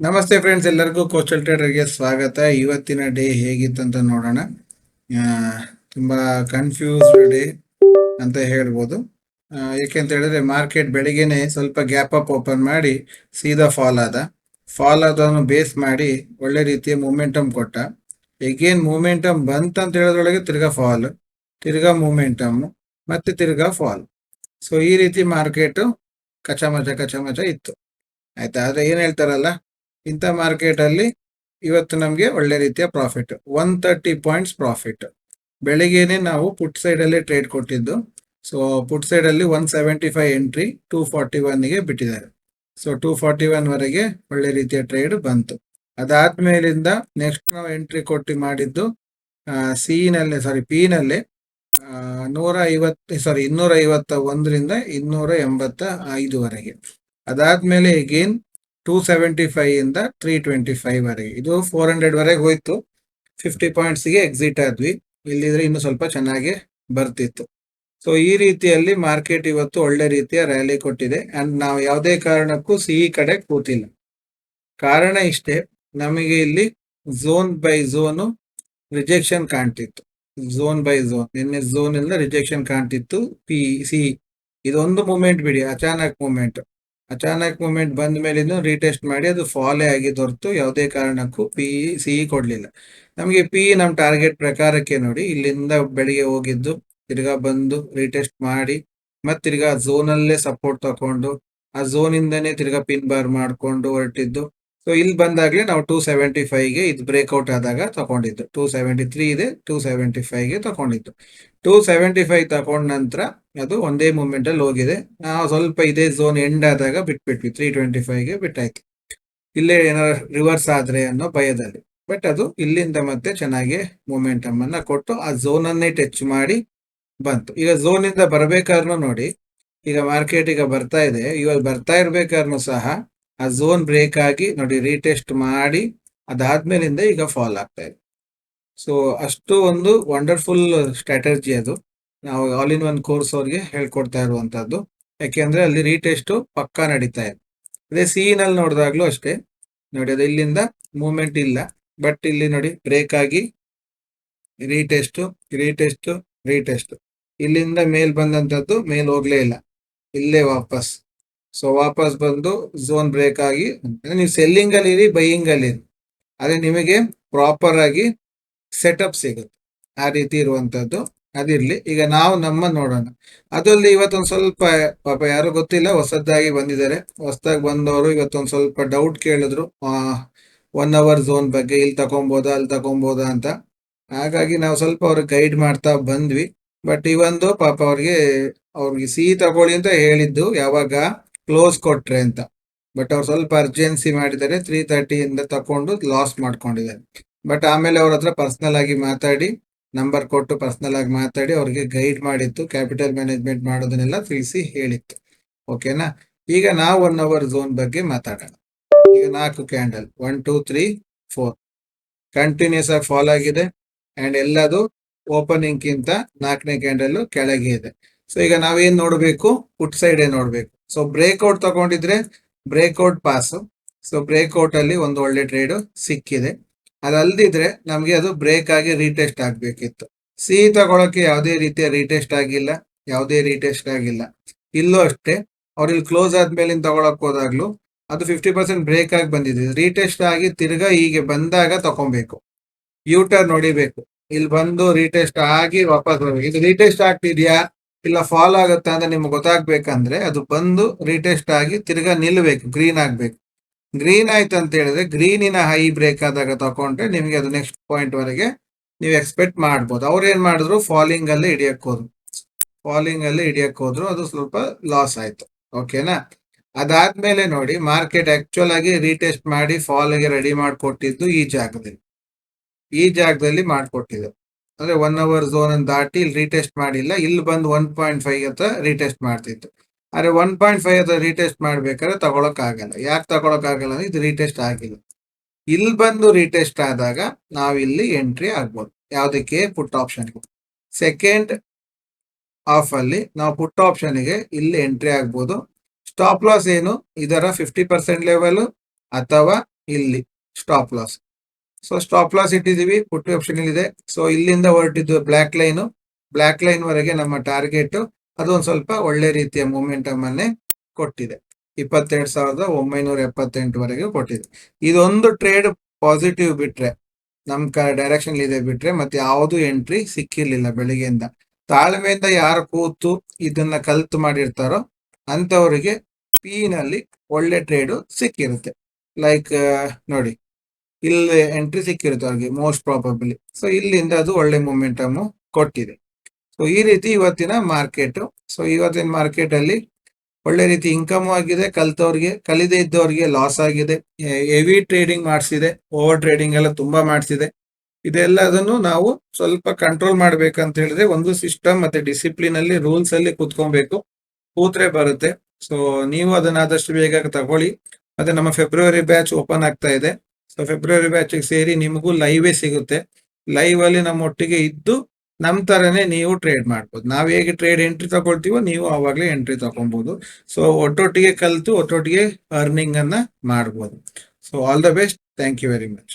ನಮಸ್ತೆ ಫ್ರೆಂಡ್ಸ್ ಎಲ್ಲರಿಗೂ ಕೋಸ್ಟಲ್ ಟ್ರೇಡರ್ಗೆ ಸ್ವಾಗತ. ಇವತ್ತಿನ ಡೇ ಹೇಗಿತ್ತು ಅಂತ ನೋಡೋಣ ತುಂಬ ಕನ್ಫ್ಯೂಸ್ಡ್ ಡೇ ಅಂತ ಹೇಳ್ಬೋದು. ಏಕೆ ಏಕೆಂತ ಹೇಳಿದ್ರೆ ಮಾರ್ಕೆಟ್ ಬೆಳಿಗ್ಗೆನೆ ಸ್ವಲ್ಪ ಗ್ಯಾಪ್ ಅಪ್ ಓಪನ್ ಮಾಡಿ ಸೀದಾ ಫಾಲ್ ಆದ. ಫಾಲ್ ಆದನ್ನು ಬೇಸ್ ಮಾಡಿ ಒಳ್ಳೆ ರೀತಿಯ ಮೂಮೆಂಟಮ್ ಕೊಟ್ಟ. ಎಗೇನ್ ಮೂಮೆಂಟಮ್ ಬಂತಂತ ಹೇಳೋದ್ರೊಳಗೆ ತಿರ್ಗಾ ಫಾಲ್ ತಿರ್ಗಾ ಮೂಮೆಂಟಮ್ ಮತ್ತೆ ತಿರ್ಗಾ ಫಾಲ್ ಸೊ ಈ ರೀತಿ ಮಾರ್ಕೆಟ್ ಕಚಮಚ ಕಚಮಚ ಇತ್ತು. ಆಯ್ತಾ? ಆದ್ರೆ ಏನ್ ಹೇಳ್ತಾರಲ್ಲ? ಇಂಥ ಮಾರ್ಕೆಟ್ ಅಲ್ಲಿ ಇವತ್ತು ನಮಗೆ ಒಳ್ಳೆ ರೀತಿಯ profit one thirty points profit ಬೆಳಿಗ್ಗೆನೆ ನಾವು ಪುಟ್ ಸೈಡ್ ಅಲ್ಲಿ ಟ್ರೇಡ್ ಕೊಟ್ಟಿದ್ದು. ಸೊ ಪುಟ್ ಸೈಡ್ ಅಲ್ಲಿ one seventy five entry two forty ಗೆ ಬಿಟ್ಟಿದ್ದಾರೆ. ಸೊ ಟೂ ಫಾರ್ಟಿ ಒನ್ ವರೆಗೆ ಒಳ್ಳೆ ರೀತಿಯ ಟ್ರೇಡ್ ಬಂತು. ಅದಾದ್ಮೇಲಿಂದ ನೆಕ್ಸ್ಟ್ ನಾವು ಎಂಟ್ರಿ ಕೊಟ್ಟು ಮಾಡಿದ್ದು ಸಿ ನಲ್ಲಿ ಸಾರಿ ಪಿ ನಲ್ಲಿ ನೂರ ಐವತ್ತು ಸಾರಿ ಇನ್ನೂರ ಐವತ್ತ ಒಂದರಿಂದ ಇನ್ನೂರ ಎಂಬತ್ತ ಐದುವರೆಗೆ ಅದಾದ್ಮೇಲೆ ಎಗೇನ್ ಟೂ ಸೆವೆಂಟಿ ಫೈವ್ ಇಂದ ತ್ರೀ ಟ್ವೆಂಟಿ ಫೈವ್ ವರೆಗೆ. ಇದು ಫೋರ್ ಹಂಡ್ರೆಡ್ ವರೆಗೆ ಹೋಯ್ತು. ಫಿಫ್ಟಿ ಪಾಯಿಂಟ್ಸ್ಗೆ ಎಕ್ಸಿಟ್ ಆದ್ವಿ. ಇಲ್ಲಿದ್ರೆ ಇನ್ನು ಸ್ವಲ್ಪ ಚೆನ್ನಾಗಿ ಬರ್ತಿತ್ತು. ಸೊ ಈ ರೀತಿಯಲ್ಲಿ ಮಾರ್ಕೆಟ್ ಇವತ್ತು ಒಳ್ಳೆ ರೀತಿಯ ರ್ಯಾಲಿ ಕೊಟ್ಟಿದೆ. ಅಂಡ್ ನಾವು ಯಾವುದೇ ಕಾರಣಕ್ಕೂ ಸಿಹಿ ಕಡೆ ಕೂತಿಲ್ಲ. ಕಾರಣ ಇಷ್ಟೇ, ನಮಗೆ ಇಲ್ಲಿ ಝೋನ್ ಬೈ ಝೋನು ರಿಜೆಕ್ಷನ್ ಕಾಣ್ತಿತ್ತು. ಝೋನ್ ಬೈ ಝೋನ್ ನಿನ್ನೆ ಝೋನ್ ಇಂದ ರಿಜೆಕ್ಷನ್ ಕಾಣ್ತಿತ್ತು. ಪಿ ಸಿ ಇದೊಂದು ಮೂಮೆಂಟ್ ಬಿಡಿ, ಅಚಾನಕ್ ಮೂಮೆಂಟ್ ಅಚಾನಕ್ ಮೂಮೆಂಟ್ ಬಂದ ಮೇಲಿಂದ ರೀಟೆಸ್ಟ್ ಮಾಡಿ ಅದು ಫಾಲೇ ಆಗಿದ್ದು ಹೊರತು ಯಾವುದೇ ಕಾರಣಕ್ಕೂ ಪಿ ಸಿ ಕೊಡ್ಲಿಲ್ಲ. ನಮಗೆ ಪಿ ನಮ್ಮ ಟಾರ್ಗೆಟ್ ಪ್ರಕಾರಕ್ಕೆ ನೋಡಿ, ಇಲ್ಲಿಂದ ಬೆಳಿಗ್ಗೆ ಹೋಗಿದ್ದು, ತಿರ್ಗಾ ಬಂದು ರೀಟೆಸ್ಟ್ ಮಾಡಿ, ಮತ್ತೆ ತಿರ್ಗಾ ಝೋನಲ್ಲೇ ಸಪೋರ್ಟ್ ತಕೊಂಡು, ಆ ಝೋನ್ ಇಂದನೇ ತಿರ್ಗಾ ಪಿನ್ ಬಾರ್ ಮಾಡ್ಕೊಂಡು ಹೊರಟಿದ್ದು ಸೊ ಇಲ್ಲಿ ಬಂದಾಗಲೇ ನಾವು ಟೂ ಸೆವೆಂಟಿ ಫೈವ್ಗೆ ಇದು ಬ್ರೇಕ್ಔಟ್ ಆದಾಗ ತಗೊಂಡಿದ್ದು. ಟೂ ಸೆವೆಂಟಿ ತ್ರೀ ಇದೆ ಟೂ ಸೆವೆಂಟಿ ಫೈವ್ಗೆ ತಗೊಂಡಿದ್ದು. ಟೂ ಸೆವೆಂಟಿ ಫೈವ್ ತಗೊಂಡ ನಂತರ ಅದು ಒಂದೇ ಮೂಮೆಂಟ್ ಅಲ್ಲಿ ಹೋಗಿದೆ. ನಾವು ಸ್ವಲ್ಪ ಇದೇ ಝೋನ್ ಎಂಡ್ ಆದಾಗ ಬಿಟ್ಬಿಟ್ವಿ. Three twenty ಫೈವ್ಗೆ ಬಿಟ್ಟಾಯ್ತು. ಇಲ್ಲೇ ಏನಾದ್ರು ರಿವರ್ಸ್ ಆದರೆ ಅನ್ನೋ ಭಯದಲ್ಲಿ. ಬಟ್ ಅದು ಇಲ್ಲಿಂದ ಮತ್ತೆ ಚೆನ್ನಾಗಿ ಮೂಮೆಂಟಮ್ ಅನ್ನ ಕೊಟ್ಟು ಆ ಝೋನ್ ಅನ್ನೇ ಟಚ್ ಮಾಡಿ ಬಂತು. ಈಗ ಝೋನ್ ಇಂದ ಬರ್ಬೇಕಾದ್ರೂ ನೋಡಿ, ಈಗ ಮಾರ್ಕೆಟ್ ಈಗ ಬರ್ತಾ ಇದೆ. ಇವಾಗ ಬರ್ತಾ ಇರ್ಬೇಕಾದ್ರೂ ಸಹ ಆ ಝೋನ್ ಬ್ರೇಕ್ ಆಗಿ ನೋಡಿ ರೀಟೆಸ್ಟ್ ಮಾಡಿ, ಅದಾದ್ಮೇಲಿಂದ ಈಗ ಫಾಲ್ ಆಗ್ತಾ ಇದೆ. ಸೊ ಅಷ್ಟು ಒಂದು ವಂಡರ್ಫುಲ್ ಸ್ಟ್ರಾಟಜಿ ಅದು. ನಾವು ಆಲ್ ಇನ್ ಒನ್ ಕೋರ್ಸ್ ಅವ್ರಿಗೆ ಹೇಳ್ಕೊಡ್ತಾ ಇರುವಂತದ್ದು ಯಾಕೆಂದ್ರೆ ಅಲ್ಲಿ ರೀಟೆಸ್ಟ್ ಪಕ್ಕಾ ನಡೀತಾ ಇದೆ. ಅದೇ ಸಿ ಅಲ್ಲಿ ನೋಡಿದಾಗ್ಲೂ ಅಷ್ಟೇ. ನೋಡಿ, ಅದು ಇಲ್ಲಿಂದ ಮೂವ್ಮೆಂಟ್ ಇಲ್ಲ. ಬಟ್ ಇಲ್ಲಿ ನೋಡಿ ಬ್ರೇಕ್ ಆಗಿ ರೀಟೆಸ್ಟ್ ರೀಟೆಸ್ಟ್ ರೀಟೆಸ್ಟ್ ಇಲ್ಲಿಂದ ಮೇಲ್ ಬಂದಂತದ್ದು ಮೇಲ್ ಹೋಗ್ಲೇ ಇಲ್ಲ. ಇಲ್ಲೇ ವಾಪಸ್. ಸೊ ವಾಪಸ್ ಬಂದು ಝೋನ್ ಬ್ರೇಕ್ ಆಗಿ ಅಂದ್ರೆ ನೀವು ಸೆಲ್ಲಿಂಗ್ ಅಲ್ಲಿ ಇರಿ ಬೈಯಿಂಗ್ ಅಲ್ಲಿ ಇರಿ. ಅದೇ ನಿಮಗೆ ಪ್ರಾಪರ್ ಆಗಿ ಸೆಟಪ್ ಸಿಗುತ್ತೆ. ಆ ರೀತಿ ಇರುವಂತದ್ದು ಅದಿರ್ಲಿ. ಈಗ ನಾವು ನಮ್ಮ ನೋಡೋಣ. ಅದರಲ್ಲಿ ಇವತ್ತೊಂದು ಸ್ವಲ್ಪ, ಪಾಪ ಯಾರು ಗೊತ್ತಿಲ್ಲ, ಹೊಸದಾಗಿ ಬಂದಿದ್ದಾರೆ. ಹೊಸದಾಗಿ ಬಂದವರು ಇವತ್ತೊಂದು ಸ್ವಲ್ಪ ಡೌಟ್ ಕೇಳಿದ್ರು. ಒನ್ ಅವರ್ ಝೋನ್ ಬಗ್ಗೆ, ಇಲ್ಲಿ ತಗೊಂಬೋದಾ ಅಲ್ಲಿ ತಗೊಬೋದಾ ಅಂತ. ಹಾಗಾಗಿ ನಾವು ಸ್ವಲ್ಪ ಅವ್ರಿಗೆ ಗೈಡ್ ಮಾಡ್ತಾ ಬಂದ್ವಿ. ಬಟ್ ಒಂದು ಪಾಪ ಅವ್ರಿಗೆ ಅವ್ರಿಗೆ ಸಿಹಿ ತಗೊಳ್ಳಿ ಅಂತ ಹೇಳಿದ್ದು ಯಾವಾಗ ಕ್ಲೋಸ್ ಕೊಟ್ರೆ ಅಂತ. ಬಟ್ ಅವ್ರು ಸ್ವಲ್ಪ ಅರ್ಜೆನ್ಸಿ ಮಾಡಿದ್ದಾರೆ ತ್ರೀ ಇಂದ ತಕೊಂಡು ಲಾಸ್ ಮಾಡ್ಕೊಂಡಿದ್ದಾರೆ. ಬಟ್ ಆಮೇಲೆ ಅವ್ರ ಹತ್ರ ಪರ್ಸನಲ್ ಆಗಿ ಮಾತಾಡಿ ನಂಬರ್ ಕೊಟ್ಟು ಪರ್ಸನಲ್ ಆಗಿ ಮಾತಾಡಿ, ಅವ್ರಿಗೆ ಗೈಡ್ ಮಾಡಿತ್ತು ಕ್ಯಾಪಿಟಲ್ ಮ್ಯಾನೇಜ್ಮೆಂಟ್ ಮಾಡೋದನ್ನೆಲ್ಲ ತಿಳಿಸಿ ಹೇಳಿತ್ತು. ಓಕೆನಾ ಈಗ ನಾವು ಒನ್ ಅವರ್ ಝೋನ್ ಬಗ್ಗೆ ಮಾತಾಡೋಣ. ಈಗ ನಾಲ್ಕು candle one two three four continuous ಆಗಿ ಫಾಲೋ ಆಗಿದೆ ಅಂಡ್ ಎಲ್ಲದು ಓಪನಿಂಗ್ ಕಿಂತ ನಾಲ್ಕನೇ ಕ್ಯಾಂಡಲ್ ಕೆಳಗೆ ಇದೆ. ಸೊ ಈಗ ನಾವೇನ್ ನೋಡ್ಬೇಕು? ಪುಟ್ ಸೈಡ್ ನೋಡ್ಬೇಕು. ಸೊ ಬ್ರೇಕ್ಔಟ್ ತಗೊಂಡಿದ್ರೆ ಬ್ರೇಕ್ಔಟ್ ಪಾಸ್ ಸೊ ಬ್ರೇಕ್ಔಟ್ ಅಲ್ಲಿ ಒಂದು ಒಳ್ಳೆ ಟ್ರೇಡ್ ಸಿಕ್ಕಿದೆ. ಅದಲ್ದಿದ್ರೆ ನಮ್ಗೆ ಅದು ಬ್ರೇಕ್ ಆಗಿ ರೀಟೆಸ್ಟ್ ಆಗ್ಬೇಕಿತ್ತು. ಸಿ ತಗೊಳಕ್ಕೆ ಯಾವುದೇ ರೀತಿಯ ರೀಟೆಸ್ಟ್ ಆಗಿಲ್ಲ, ಯಾವುದೇ ರೀಟೆಸ್ಟ್ ಆಗಿಲ್ಲ. ಇಲ್ಲೂ ಅಷ್ಟೇ ಅವ್ರು ಇಲ್ಲಿ ಕ್ಲೋಸ್ ಆದ್ಮೇಲೆ ತಗೊಳಕ್ ಹೋದಾಗ್ಲೂ ಅದು ಫಿಫ್ಟಿ ಪರ್ಸೆಂಟ್ ಬ್ರೇಕ್ ಆಗಿ ಬಂದಿದೆ. ರೀಟೆಸ್ಟ್ ಆಗಿ ತಿರ್ಗಾ ಹೀಗೆ ಬಂದಾಗ ತಗೊಬೇಕು ಯೂಟರ್ ನೋಡಿಬೇಕು ಇಲ್ಲಿ ಬಂದು ರೀಟೆಸ್ಟ್ ಆಗಿ ವಾಪಸ್ ಬರ್ಬೇಕು. ಇದು ರೀಟೆಸ್ಟ್ ಆಗ್ತಿದ್ಯಾ? ಇಲ್ಲ ಫಾಲ್ ಆಗುತ್ತಾ ಅಂತ ನಿಮ್ಗೆ ಗೊತ್ತಾಗ್ಬೇಕಂದ್ರೆ ಅದು ಬಂದು ರೀಟೆಸ್ಟ್ ಆಗಿ ತಿರ್ಗಾ ನಿಲ್ಬೇಕು ಗ್ರೀನ್ ಆಗ್ಬೇಕು. ಗ್ರೀನ್ ಆಯ್ತು ಅಂತ ಹೇಳಿದ್ರೆ ಗ್ರೀನಿನ ಹೈ ಬ್ರೇಕ್ ಆದಾಗ ತಗೊಂಡ್ರೆ ನಿಮಗೆ ಅದು ನೆಕ್ಸ್ಟ್ ಪಾಯಿಂಟ್ ವರೆಗೆ ನೀವು ಎಕ್ಸ್ಪೆಕ್ಟ್ ಮಾಡ್ಬೋದು. ಅವ್ರು ಏನ್ ಮಾಡಿದ್ರು? ಫಾಲಿಂಗ್ ಅಲ್ಲೇ ಹಿಡಿಯಕ್ ಹೋದ್ರು. ಫಾಲಿಂಗ್ ಅಲ್ಲಿ ಹಿಡಿಯಕ್ ಹೋದ್ರು, ಅದು ಸ್ವಲ್ಪ ಲಾಸ್ ಆಯ್ತು. ಓಕೆನಾ ಅದಾದ್ಮೇಲೆ ನೋಡಿ ಮಾರ್ಕೆಟ್ ಆಕ್ಚುಲ್ ಆಗಿ ರೀಟೆಸ್ಟ್ ಮಾಡಿ ಫಾಲ್ಗೆ ರೆಡಿ ಮಾಡಿಕೊಟ್ಟಿದ್ದು ಈ ಜಾಗದಲ್ಲಿ. ಈ ಜಾಗದಲ್ಲಿ ಮಾಡ್ಕೊಟ್ಟಿದ್ದು. ಅಂದ್ರೆ ಒನ್ ಅವರ್ ಝೋನ್ ಅನ್ನು ದಾಟಿ ಇಲ್ಲಿ ರೀಟೆಸ್ಟ್ ಮಾಡಿಲ್ಲ. ಇಲ್ಲಿ ಬಂದು ಒನ್ ಪಾಯಿಂಟ್ ಫೈವ್ ಹತ್ರ ರೀಟೆಸ್ಟ್ ಮಾಡ್ತಿತ್ತು. ಆದ್ರೆ ಒನ್ ಪಾಯಿಂಟ್ ಫೈವ್ ಹತ್ರ ರೀಟೆಸ್ಟ್ ಮಾಡ್ಬೇಕಾದ್ರೆ ತಗೊಳಕ್ ಆಗಲ್ಲ ಯಾಕೆ ತಗೊಳಕ್ ಆಗಲ್ಲ ಅಂದ್ರೆ ಇದು ರೀಟೆಸ್ಟ್ ಆಗಿಲ್ಲ. ಇಲ್ಲಿ ಬಂದು ರೀಟೆಸ್ಟ್ ಆದಾಗ ನಾವು ಇಲ್ಲಿ ಎಂಟ್ರಿ ಆಗ್ಬೋದು. ಯಾವುದಕ್ಕೆ ಪುಟ್ ಆಪ್ಷನ್ ಸೆಕೆಂಡ್ ಆಫ್ ಅಲ್ಲಿ ನಾವು ಪುಟ್ ಆಪ್ಷನ್ಗೆ ಇಲ್ಲಿ ಎಂಟ್ರಿ ಆಗ್ಬೋದು. ಸ್ಟಾಪ್ ಲಾಸ್ ಏನು? ಇದರ ಫಿಫ್ಟಿ ಪರ್ಸೆಂಟ್ ಲೆವೆಲ್ ಅಥವಾ ಇಲ್ಲಿ stop loss so stop loss ಇಟ್ಟಿದೀವಿ put option ಇದೆ ಸೊ ಇಲ್ಲಿಂದ ಹೊರಟಿದ್ದು ಬ್ಲಾಕ್ ಲೈನ್ ಬ್ಲಾಕ್ ಲೈನ್ ವರೆಗೆ ನಮ್ಮ ಟಾರ್ಗೆಟ್ ಅದು ಒಂದ್ ಸ್ವಲ್ಪ ಒಳ್ಳೆ ರೀತಿಯ ಮೂಮೆಂಟಮ್ ಅನ್ನೇ ಕೊಟ್ಟಿದೆ. ಇಪ್ಪತ್ತೆರಡು ಸಾವಿರದ ಒಂಬೈನೂರ ಎಪ್ಪತ್ತೆಂಟುವರೆಗೆ ಕೊಟ್ಟಿದೆ. ಇದೊಂದು ಟ್ರೇಡ್ ಪಾಸಿಟಿವ್ ಬಿಟ್ರೆ, ನಮ್ ಕ ಡೈರೆಕ್ಷನ್ ಇದೆ ಬಿಟ್ರೆ ಮತ್ತೆ ಯಾವುದು ಎಂಟ್ರಿ ಸಿಕ್ಕಿರ್ಲಿಲ್ಲ ಬೆಳಿಗ್ಗೆಯಿಂದ. ತಾಳ್ಮೆಯಿಂದ ಯಾರು ಕೂತು ಇದನ್ನ ಕಲ್ತು ಮಾಡಿರ್ತಾರೋ ಅಂತವರಿಗೆ ಪಿ ನಲ್ಲಿ ಒಳ್ಳೆ ಟ್ರೇಡ್ ಸಿಕ್ಕಿರುತ್ತೆ. ಲೈಕ್ ನೋಡಿ. ಇಲ್ಲಿ ಎಂಟ್ರಿ ಸಿಕ್ಕಿರುತ್ತೆ ಅವ್ರಿಗೆ ಮೋಸ್ಟ್ ಪ್ರಾಬಬ್ಲಿ ಸೊ ಇಲ್ಲಿಂದ ಅದು ಒಳ್ಳೆ ಮೊಮೆಂಟಮ್ ಕೊಟ್ಟಿದೆ. ಸೊ ಈ ರೀತಿ ಇವತ್ತಿನ ಮಾರ್ಕೆಟ್ ಸೊ ಇವತ್ತಿನ ಮಾರ್ಕೆಟ್ ಅಲ್ಲಿ ಒಳ್ಳೆ ರೀತಿ ಇನ್ಕಮ್ ಆಗಿದೆ, ಕಲ್ತವ್ರಿಗೆ, ಕಲಿದೇ ಇದ್ದವ್ರಿಗೆ ಲಾಸ್ ಆಗಿದೆ. ಹೆವಿ ಟ್ರೇಡಿಂಗ್ ಮಾಡಿಸಿದೆ ಓವರ್ ಟ್ರೇಡಿಂಗ್ ಎಲ್ಲ ತುಂಬಾ ಮಾಡಿಸಿದೆ. ಇದೆಲ್ಲದನ್ನು ನಾವು ಸ್ವಲ್ಪ ಕಂಟ್ರೋಲ್ ಮಾಡ್ಬೇಕಂತ ಹೇಳಿದ್ರೆ ಒಂದು ಸಿಸ್ಟಮ್ ಮತ್ತೆ ಡಿಸಿಪ್ಲಿನ್ ಅಲ್ಲಿ ರೂಲ್ಸ್ ಅಲ್ಲಿ ಕುತ್ಕೊಬೇಕು. ಕೂತ್ರೆ ಬರುತ್ತೆ. ಸೊ ನೀವು ಅದನ್ನ ಆದಷ್ಟು ಬೇಗ ತಗೊಳ್ಳಿ. ಮತ್ತೆ ನಮ್ಮ ಫೆಬ್ರವರಿ ಬ್ಯಾಚ್ ಓಪನ್ ಆಗ್ತಾ ಇದೆ. ಸೊ ಫೆಬ್ರವರಿ ಬ್ಯಾಚ್ ಸೇರಿ ನಿಮಗೂ ಲೈವೇ ಸಿಗುತ್ತೆ. ಲೈವ್ ಅಲ್ಲಿ ನಮ್ಮ ಒಟ್ಟಿಗೆ ಇದ್ದು ನಮ್ ತರನೇ ನೀವು ಟ್ರೇಡ್ ಮಾಡ್ಬೋದು. ನಾವ್ ಹೇಗೆ ಟ್ರೇಡ್ ಎಂಟ್ರಿ ತಗೊಳ್ತೀವೋ ನೀವು ಆವಾಗಲೇ ಎಂಟ್ರಿ ತಗೊಬಹುದು ಸೊ ಒಟ್ಟೊಟ್ಟಿಗೆ ಕಲ್ತು ಒಟ್ಟೊಟ್ಟಿಗೆ ಅರ್ನಿಂಗ್ ಅನ್ನ ಮಾಡ್ಬೋದು. So all the best thank you very much